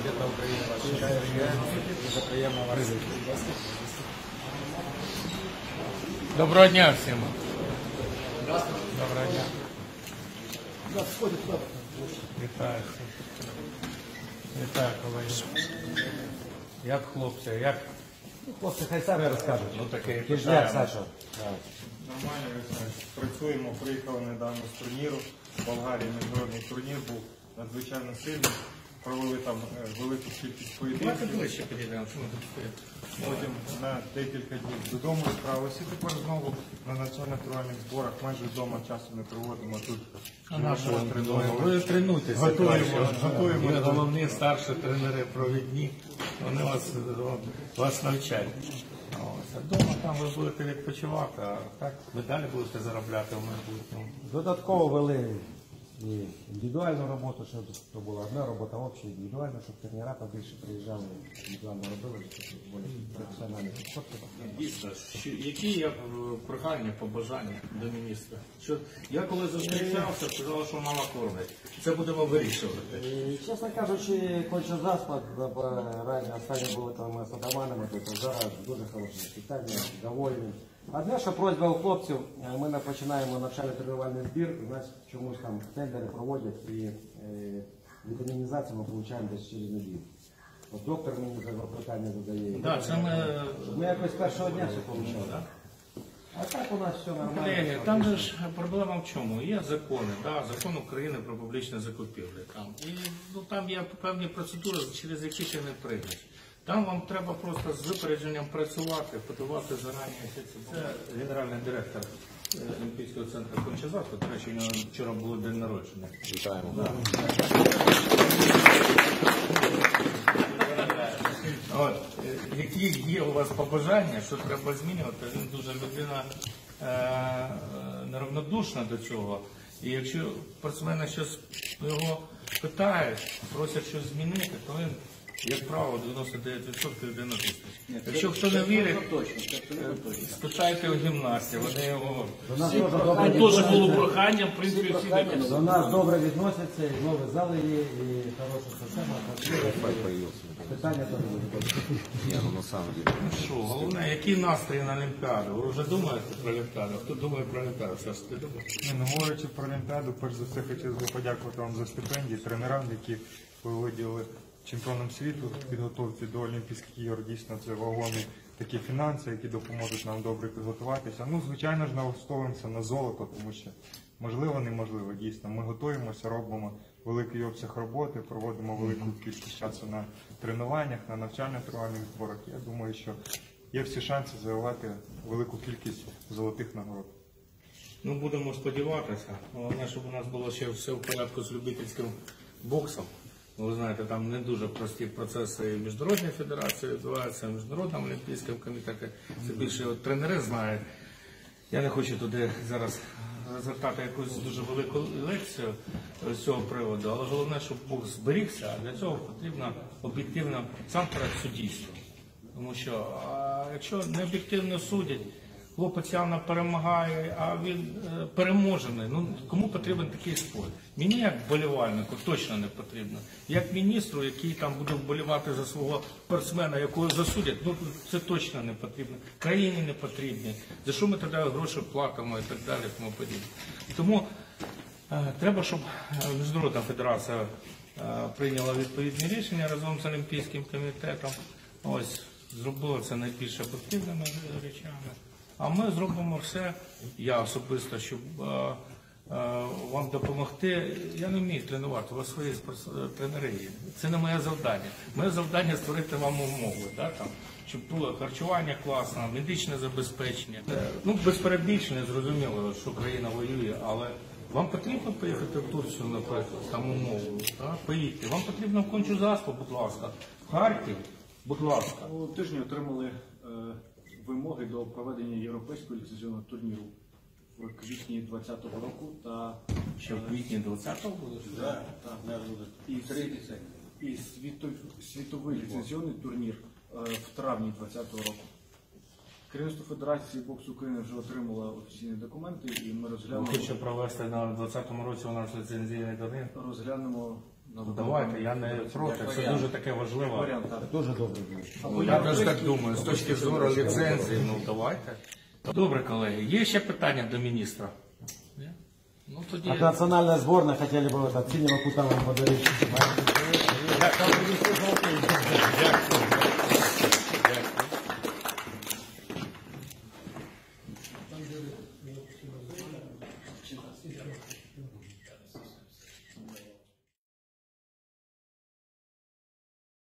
где-то Украина вас чекає. Дуже приємно вас. Доброго дня всім. Доброго дня. Вітаю всіх. Вітаю, колеги. Як хлопці, як Хлопці, хай самі розкажуть. ну таке Кижняк, Саша. Нормально, я знаю. працюємо, приїхали недавно з турніру. В Болгарії міжнародний турнір був надзвичайно сильний. Провели там е, велику кількість поєдинків. Потім на декілька днів додому відправилися. Тепер знову на навчально-тренувальних зборах майже вдома часу не проводимо тут. А нашого. Ви тренуйтеся. Готуємо, готуємо. Ви головні старші тренери провідні. Вони вас, вас. А вдома там ви будете відпочивати, а так ви далі будете заробляти в майбутньому. Додатково вели і індивідуальну роботу, щоб то була одна робота обща, індивідуальна, щоб тренера побільше приїжджали, індивідуально робили, щоб більш професіональний підход. Дійсно, що- які є е, прохання, побажання до міністра? Що я коли зустрічався, сказали, що мало кормить. Це будемо вирішувати. І, чесно кажучи, конче заспад, раді останні були там з атаманами, то зараз дуже хороше питання, довольні. Одне, що просьба у хлопців, е, ми не починаємо навчально-тренувальний збір, у нас чомусь там тендери проводять і е, вітамінізацію ми отримуємо десь через неділю. От доктор мені питання задає. Да, це ми Ми якось першого дня все отримали. А так у нас все нормально. Колеги, там же ж проблема в чому? Є закони, да, закон України про публічне закупівлі. Там. І ну, там є певні процедури, через які ще не прийдеш. Там вам треба просто з випередженням працювати, подавати зарані. Це генеральний директор е, Олімпійського центру Кончазавку. До речі, у нього вчора було день народження. Вітаємо. От, е, які є у вас побажання, що треба змінювати, він дуже людина е, е, неравнодушна до цього. І якщо спортсмени щось його питають, просять щось змінити, то він, як правило, 99% йде на. Якщо хто не вірить, е, спитайте у гімнастів, вони його До нас Там теж було прохання, в принципі, всі такі. До нас добре відносяться, і нові зали є, і хороша система. Питання теж буде добре. Не, на самом деле. Що, головне, який настрій на Олімпіаду? Ви вже думаєте про Олімпіаду? Хто думає про Олімпіаду? Саш, ти думаєш? Ні, ну, говорячи про Олімпіаду, перш за все хотів би подякувати вам за стипендії, тренерам, які ви чемпіонам світу в підготовці до Олімпійських ігор. Дійсно, це вагомі такі фінанси, які допоможуть нам добре підготуватися. Ну, звичайно ж, налаштовуємося на золото, тому що можливо, неможливо. Дійсно, ми готуємося, робимо великий обсяг роботи, проводимо велику кількість часу на тренуваннях, на навчально-тренувальних зборах. Я думаю, що є всі шанси завоювати велику кількість золотих нагород. Ну, будемо сподіватися. Головне, щоб у нас було ще все в порядку з любительським боксом. Ви знаєте, там не дуже прості процеси і в федерації відбуваються, Міжнародному олімпійському комітеті. Це більше от тренери знають. Я не хочу туди зараз розвертати якусь дуже велику лекцію з цього приводу, але головне, щоб бокс зберігся, а для цього потрібно об'єктивно сам суддівство. Тому що а, якщо не об'єктивно судять, хлопець явно перемагає, а він е, переможений. Ну кому потрібен такий спорт? Мені як вболівальнику точно не потрібно. Як міністру, який там буде вболівати за свого спортсмена, якого засудять, ну це точно не потрібно. Країні не потрібні. За що ми тоді гроші платимо і так далі, тому подібне. Тому е, треба, щоб е, міжнародна федерація е, прийняла відповідні рішення разом з Олімпійським комітетом. Ось зробила це найбільш об'єктивними речами. А ми зробимо все, я особисто, щоб е, е, вам допомогти. Я не вмію тренувати, у вас свої тренери. Це не моє завдання. Моє завдання створити вам умови, да, там, щоб було харчування класне, медичне забезпечення. Е, Ну, без перебільшення зрозуміло, що країна воює, але вам потрібно поїхати в Турцію, наприклад, там умову, да? поїдьте. Вам потрібно в кончу заспу, будь ласка, в Харків, будь ласка. Тижня отримали е, вимоги до проведення європейського ліцензійного турніру в квітні 2020 року та, Ще в квітні 20-го буде? та, і, і світо, світовий ліцензійний турнір е, в травні 2020 року. Керівництво Федерації боксу України вже отримало офіційні документи і ми розглянемо, Хочу провести на 20-му році у нас ліцензійний турнір. розглянемо Ну давайте, я не проти. Це дуже таке важливе. Варіант, так. Дуже добре було. Ну, я теж так думаю, з точки зору ліцензії, ну давайте. Добре, колеги, є ще питання до міністра? Ні? Ну тоді. От национальная сборная хотели бы вот от синего кута вам подарить.